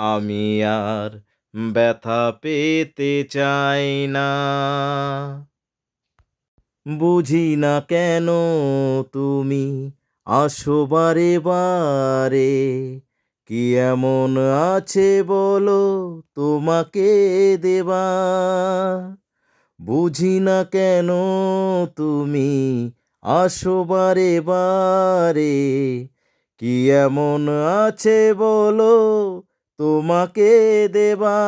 আমি আর ব্যথা পেতে চাই না। বুঝি না কেন তুমি আসো বারে বারে, কি এমন আছে বলো তোমাকে দেবা বুঝি না কেন তুমি আসো বারে বারে, কি এমন আছে বলো তোমাকে দেবা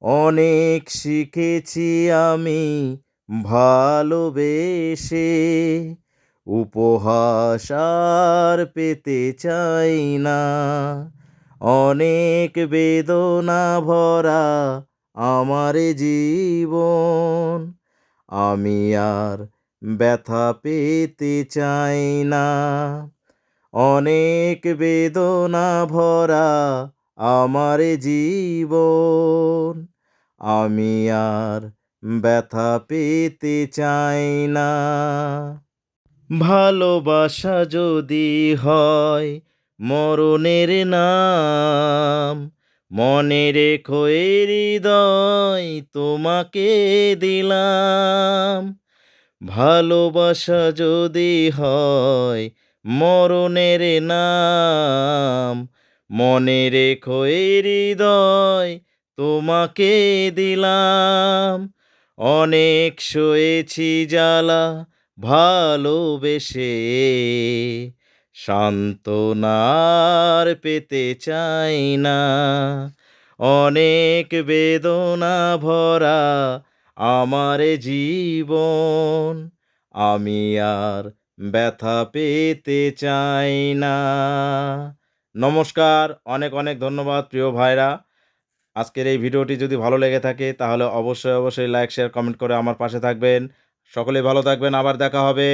অনেক শিখেছি আমি ভালোবেসে। উপহাস আর পেতে চাই না। অনেক বেদনা ভরা আমার জীবন। আমি আর ব্যথা পেতে চাই না। অনেক বেদনা ভরা আমার জীবন। আমি আর ব্যথা পেতে চাই না। ভালোবাসা যদি হয় মরণের নাম, মনে রেখো হৃদয় তোমাকে দিলাম। ভালোবাসা যদি হয় মরণের নাম। মনে রেখো হৃদয় তোমাকে দিলাম। অনেক সয়েছি জ্বালা ভালোবেসে। সান্ত্বনার পেতে চাই না। অনেক বেদনা ভরা আমার জীবন। আমি আর ব্যথা পেতে চাই না। নমস্কার, অনেক অনেক ধন্যবাদ প্রিয় ভাইরা। আজকের এই ভিডিওটি যদি ভালো লেগে থাকে, তাহলে অবশ্যই অবশ্যই লাইক, শেয়ার, কমেন্ট করে আমার পাশে থাকবেন। সকলে ভালো থাকবেন, আবার দেখা হবে।